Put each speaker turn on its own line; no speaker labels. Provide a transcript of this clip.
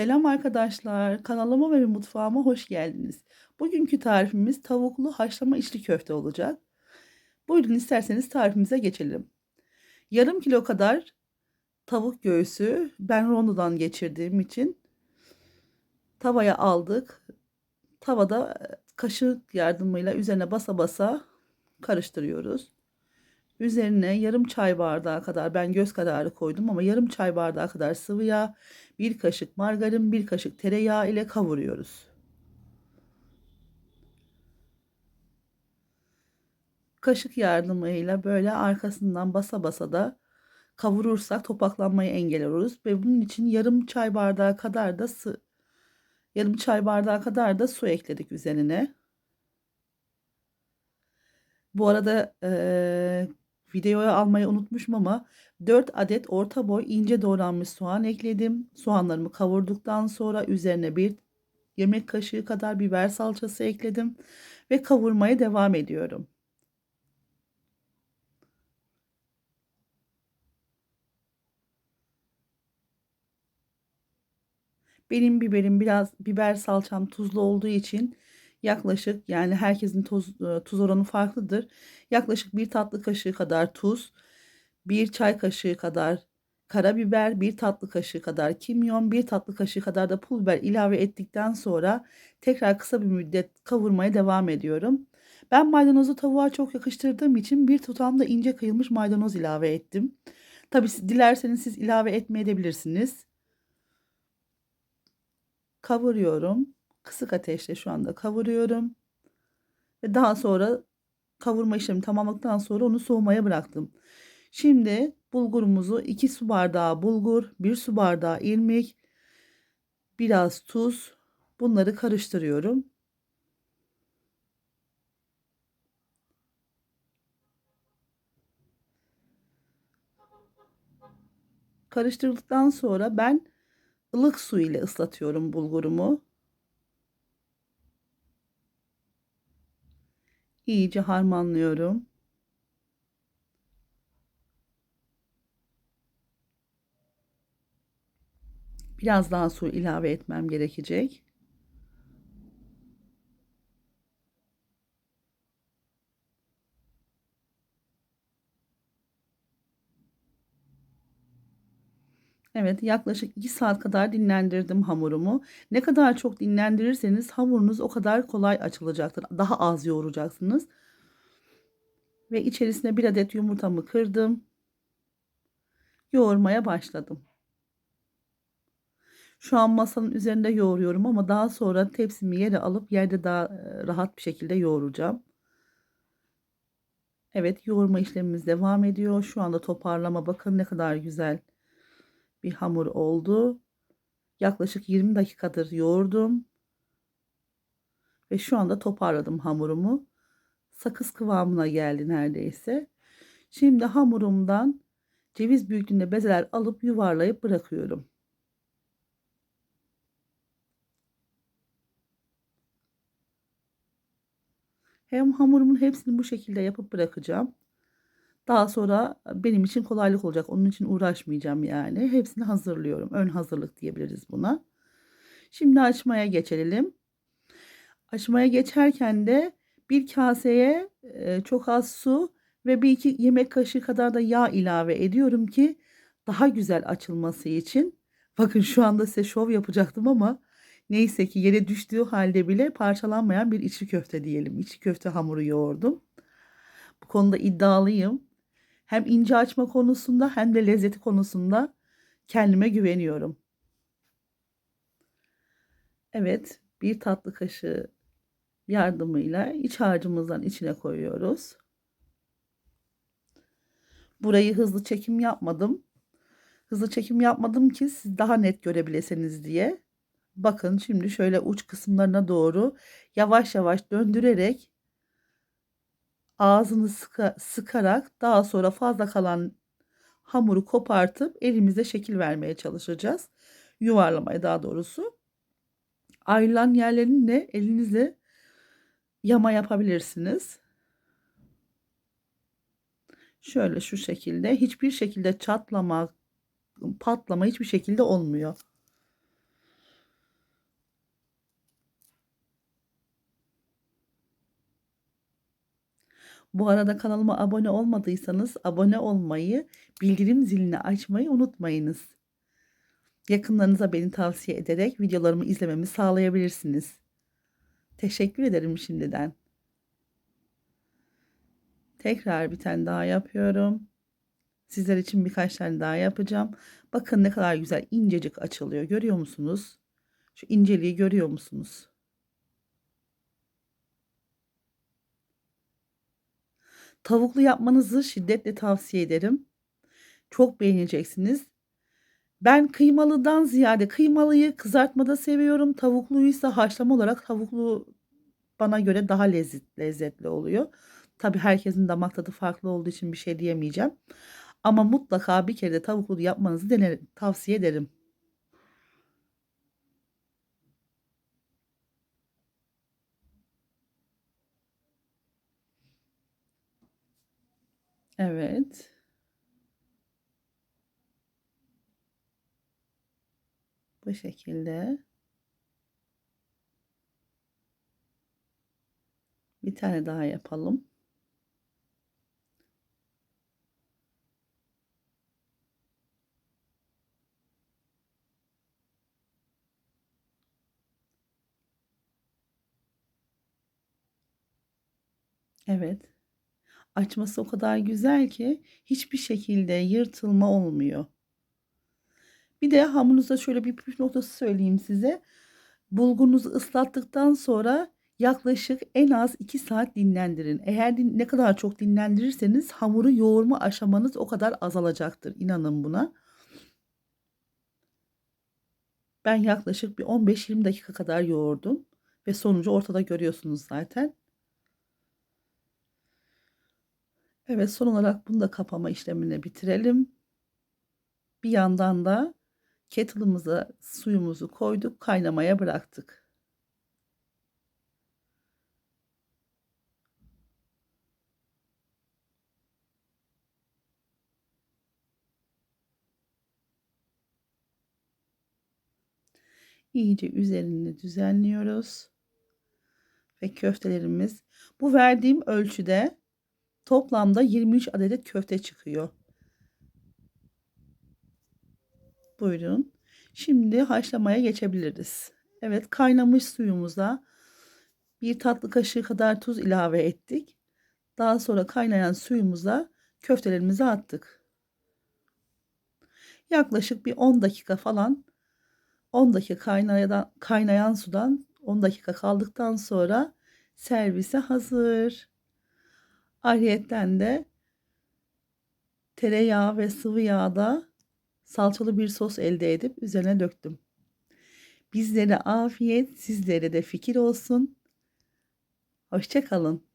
Selam arkadaşlar. Kanalıma ve mutfağıma hoş geldiniz. Bugünkü tarifimiz tavuklu haşlama içli köfte olacak. Buyurun isterseniz tarifimize geçelim. Yarım kilo kadar tavuk göğsü ben rondodan geçirdiğim için tavaya aldık. Tavada kaşık yardımıyla üzerine basa basa karıştırıyoruz. Üzerine yarım çay bardağı kadar ben göz kararı koydum ama yarım çay bardağı kadar sıvı yağ, bir kaşık margarin, bir kaşık tereyağı ile kavuruyoruz. Kaşık yardımıyla böyle arkasından basa basa da kavurursak topaklanmayı engelliyoruz ve bunun için yarım çay bardağı kadar da su yarım çay bardağı kadar da su ekledik üzerine. Bu arada e, videoya almayı unutmuşum ama 4 adet orta boy ince doğranmış soğan ekledim. Soğanlarımı kavurduktan sonra üzerine bir yemek kaşığı kadar biber salçası ekledim ve kavurmaya devam ediyorum. Benim biberim biraz biber salçam tuzlu olduğu için yaklaşık yani herkesin tuz, tuz oranı farklıdır. Yaklaşık bir tatlı kaşığı kadar tuz, bir çay kaşığı kadar karabiber, bir tatlı kaşığı kadar kimyon, bir tatlı kaşığı kadar da pul biber ilave ettikten sonra tekrar kısa bir müddet kavurmaya devam ediyorum. Ben maydanozu tavuğa çok yakıştırdığım için bir tutam da ince kıyılmış maydanoz ilave ettim. Tabi dilerseniz siz ilave etmeyebilirsiniz. Kavuruyorum. Kısık ateşte şu anda kavuruyorum. Ve daha sonra kavurma işlemi tamamladıktan sonra onu soğumaya bıraktım. Şimdi bulgurumuzu 2 su bardağı bulgur, 1 su bardağı irmik, biraz tuz bunları karıştırıyorum. Karıştırdıktan sonra ben ılık su ile ıslatıyorum bulgurumu. İyice harmanlıyorum. Biraz daha su ilave etmem gerekecek. Evet yaklaşık 2 saat kadar dinlendirdim hamurumu. Ne kadar çok dinlendirirseniz hamurunuz o kadar kolay açılacaktır. Daha az yoğuracaksınız. Ve içerisine bir adet yumurtamı kırdım. Yoğurmaya başladım. Şu an masanın üzerinde yoğuruyorum ama daha sonra tepsimi yere alıp yerde daha rahat bir şekilde yoğuracağım. Evet yoğurma işlemimiz devam ediyor. Şu anda toparlama bakın ne kadar güzel bir hamur oldu. Yaklaşık 20 dakikadır yoğurdum. Ve şu anda toparladım hamurumu. Sakız kıvamına geldi neredeyse. Şimdi hamurumdan ceviz büyüklüğünde bezeler alıp yuvarlayıp bırakıyorum. Hem hamurumun hepsini bu şekilde yapıp bırakacağım. Daha sonra benim için kolaylık olacak. Onun için uğraşmayacağım yani. Hepsini hazırlıyorum. Ön hazırlık diyebiliriz buna. Şimdi açmaya geçelim. Açmaya geçerken de bir kaseye çok az su ve bir iki yemek kaşığı kadar da yağ ilave ediyorum ki daha güzel açılması için. Bakın şu anda size şov yapacaktım ama neyse ki yere düştüğü halde bile parçalanmayan bir içli köfte diyelim. İçli köfte hamuru yoğurdum. Bu konuda iddialıyım hem ince açma konusunda hem de lezzeti konusunda kendime güveniyorum. Evet, bir tatlı kaşığı yardımıyla iç harcımızdan içine koyuyoruz. Burayı hızlı çekim yapmadım. Hızlı çekim yapmadım ki siz daha net görebileseniz diye. Bakın şimdi şöyle uç kısımlarına doğru yavaş yavaş döndürerek ağzını sıka, sıkarak daha sonra fazla kalan hamuru kopartıp elimize şekil vermeye çalışacağız. Yuvarlamaya daha doğrusu. Ayrılan yerlerini de elinizle yama yapabilirsiniz. Şöyle şu şekilde hiçbir şekilde çatlama, patlama hiçbir şekilde olmuyor. Bu arada kanalıma abone olmadıysanız abone olmayı, bildirim zilini açmayı unutmayınız. Yakınlarınıza beni tavsiye ederek videolarımı izlememi sağlayabilirsiniz. Teşekkür ederim şimdiden. Tekrar bir tane daha yapıyorum. Sizler için birkaç tane daha yapacağım. Bakın ne kadar güzel incecik açılıyor. Görüyor musunuz? Şu inceliği görüyor musunuz? Tavuklu yapmanızı şiddetle tavsiye ederim. Çok beğeneceksiniz. Ben kıymalıdan ziyade kıymalıyı kızartmada seviyorum. Tavukluysa haşlama olarak tavuklu bana göre daha lezzet, lezzetli oluyor. Tabi herkesin damak tadı farklı olduğu için bir şey diyemeyeceğim. Ama mutlaka bir kere de tavuklu yapmanızı denerim, tavsiye ederim. Evet. Bu şekilde. Bir tane daha yapalım. Evet. Açması o kadar güzel ki hiçbir şekilde yırtılma olmuyor. Bir de hamurunuzda şöyle bir püf noktası söyleyeyim size. Bulgurunuzu ıslattıktan sonra yaklaşık en az 2 saat dinlendirin. Eğer din, ne kadar çok dinlendirirseniz hamuru yoğurma aşamanız o kadar azalacaktır. İnanın buna. Ben yaklaşık bir 15-20 dakika kadar yoğurdum ve sonucu ortada görüyorsunuz zaten. Evet son olarak bunu da kapama işlemini bitirelim. Bir yandan da kettle'ımıza suyumuzu koyduk kaynamaya bıraktık. İyice üzerini düzenliyoruz. Ve köftelerimiz bu verdiğim ölçüde toplamda 23 adet köfte çıkıyor. Buyurun. Şimdi haşlamaya geçebiliriz. Evet kaynamış suyumuza bir tatlı kaşığı kadar tuz ilave ettik. Daha sonra kaynayan suyumuza köftelerimizi attık. Yaklaşık bir 10 dakika falan 10 dakika kaynayan, kaynayan sudan 10 dakika kaldıktan sonra servise hazır. Ayrıyetten de tereyağı ve sıvı yağda salçalı bir sos elde edip üzerine döktüm. Bizlere afiyet, sizlere de fikir olsun. Hoşçakalın.